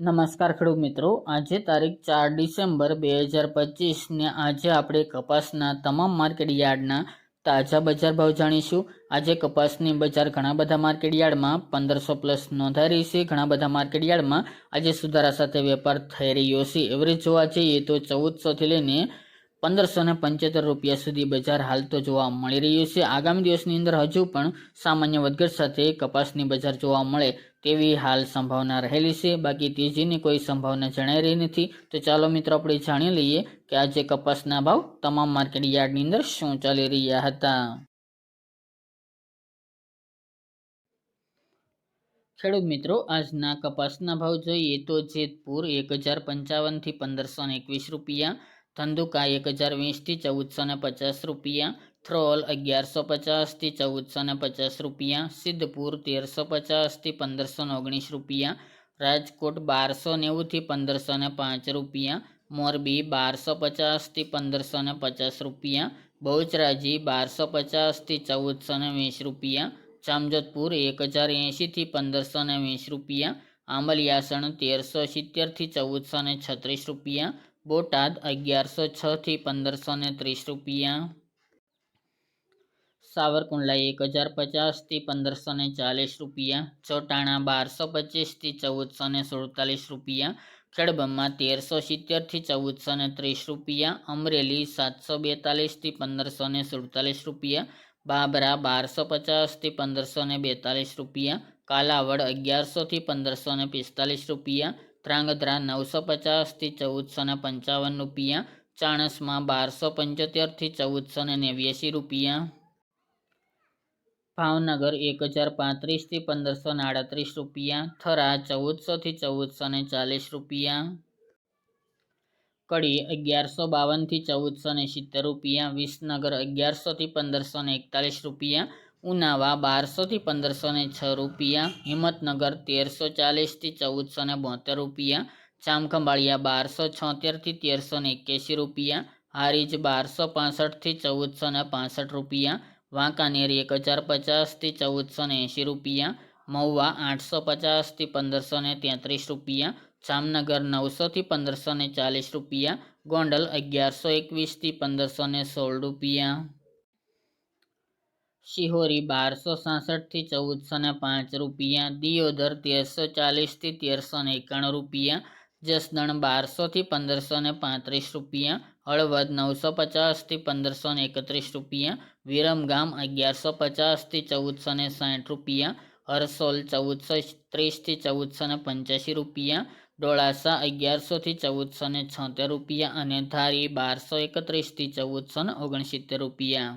નમસ્કાર ખેડૂત મિત્રો. આજે તારીખ ચાર ડિસેમ્બર બે હજાર પચીસને આજે આપણે કપાસના તમામ માર્કેટ યાર્ડના તાજા બજાર ભાવ જાણીશું. આજે કપાસની બજાર ઘણા બધા માર્કેટ યાર્ડમાં પંદરસો પ્લસ નોંધાઈ રહી છે. ઘણા બધા માર્કેટ યાર્ડમાં આજે સુધારા સાથે વેપાર થઈ રહ્યો છે. એવરેજ જોવા જઈએ તો ચૌદસોથી લઈને પંદરસો ને પંચોતેર રૂપિયા સુધી બજાર હાલ તો જોવા મળી રહ્યું છે. આગામી દિવસની અંદર હજુ પણ સામાન્ય વધઘટ સાથે કપાસની બજાર જોવા મળે. તેવી હાલ સંભાવના રહેલી છે? બાકી તેજીની કોઈ સંભાવના જણાઈ રહી નથી. તો ચાલો મિત્રો, આપણે જાણી લઈએ કે આજે કપાસના ભાવ તમામ માર્કેટ યાર્ડની અંદર શું ચાલી રહ્યા હતા. ખેડૂત મિત્રો, આજના કપાસના ભાવ જોઈએ તો જેતપુર એક હજાર પંચાવનથી પંદરસો ને એકવીસ રૂપિયા, ધંધુકા એક હજાર વીસથી ચૌદસો ને પચાસ રૂપિયા થ્રોલ અગિયારસો પચાસથી ચૌદસો ને પચાસ રૂપિયા સિદ્ધપુર તેરસો પચાસથી પંદરસો ને ઓગણીસ રૂપિયા રાજકોટ બારસો નેવુંથી પંદરસો ને પાંચ રૂપિયા મોરબી બારસો પચાસથી પંદરસો ને પચાસ રૂપિયા બહુચરાજી બારસો પચાસથી ચૌદસો ને વીસ રૂપિયા જામજોધપુર એક હજાર એંશીથી પંદરસો ને વીસ રૂપિયા આંબલિયાસણ તેરસો સિત્તેરથી ચૌદસો ને છત્રીસ રૂપિયા બોટાદ અગિયારસો છથી પંદરસો ને ત્રીસ રૂપિયા સાવરકુંડલા એક હજાર પચાસથી પંદરસો ને ચાલીસ રૂપિયા, ચોટાણા બારસો પચીસથી ચૌદસો ને સુડતાલીસ રૂપિયા ખેડબ્રહ્મા તેરસો સિત્તેરથી ચૌદસો ને ત્રીસ રૂપિયા, અમરેલી સાતસો બેતાલીસથી પંદરસો ને સુડતાલીસ રૂપિયા, બાબરા બારસો પચાસથી પંદરસો ને બેતાલીસ રૂપિયા, કાલાવડ અગિયારસોથી પંદરસો ને પિસ્તાલીસ રૂપિયા, ધ્રાંગધ્રા નવસો પચાસથી ચૌદસો ને પંચાવન રૂપિયા, ચાણસમાં બારસો પંચોતેરથી ચૌદસો ને નેવ્યાસી રૂપિયા. ભાવનગર એક હજાર પાંત્રીસથી પંદરસો આડત્રીસ રૂપિયા, થરા ચૌદસોથી ચૌદસો ને ચાલીસ રૂપિયા. કડી અગિયારસો બાવનથી ચૌદસો ને સિત્તેર રૂપિયા, વિસનગર અગિયારસોથી પંદરસો ને એકતાલીસ રૂપિયા, ઉનાવા બારસોથી પંદરસો ને છ રૂપિયા, હિંમતનગર તેરસો ચાલીસથી ચૌદસો ને બોતેર રૂપિયા જામખંભાળિયા બારસો છોતેરથી તેરસો ને એક્યાસી રૂપિયા, હારીજ બારસો પાસઠથી ચૌદસો ને પાસઠ રૂપિયા વાંકાનેર એક હજાર પચાસથી ચૌદસો ને એંશી રૂપિયા, મહુવા આઠસો પચાસથી પંદરસો ને તેત્રીસ રૂપિયા, જામનગર નવસોથી પંદરસો ને ચાલીસ રૂપિયા, ગોંડલ અગિયારસો એકવીસથી પંદરસો ને સોળ રૂપિયા. શિહોરી બારસો સાસઠથી ચૌદસો ને પાંચ રૂપિયા, દિયોદર તેરસો ચાલીસથી તેરસો ને એકાણું રૂપિયા જસદણ બારસોથી પંદરસો ને પાંત્રીસ રૂપિયા, હળવદ નવસો પચાસથી પંદરસો ને એકત્રીસ રૂપિયા વિરમગામ અગિયારસો પચાસથી ચૌદસો ને સાઠ રૂપિયા, હરસોલ ચૌદસો ત્રીસથી ચૌદસો ને પંચ્યાસી રૂપિયા, ડોળાસા અગિયારસોથી ચૌદસો ને છોતેર રૂપિયા અને ધારી બારસો એકત્રીસથી ચૌદસો ને ઓગણસિત્તેર રૂપિયા.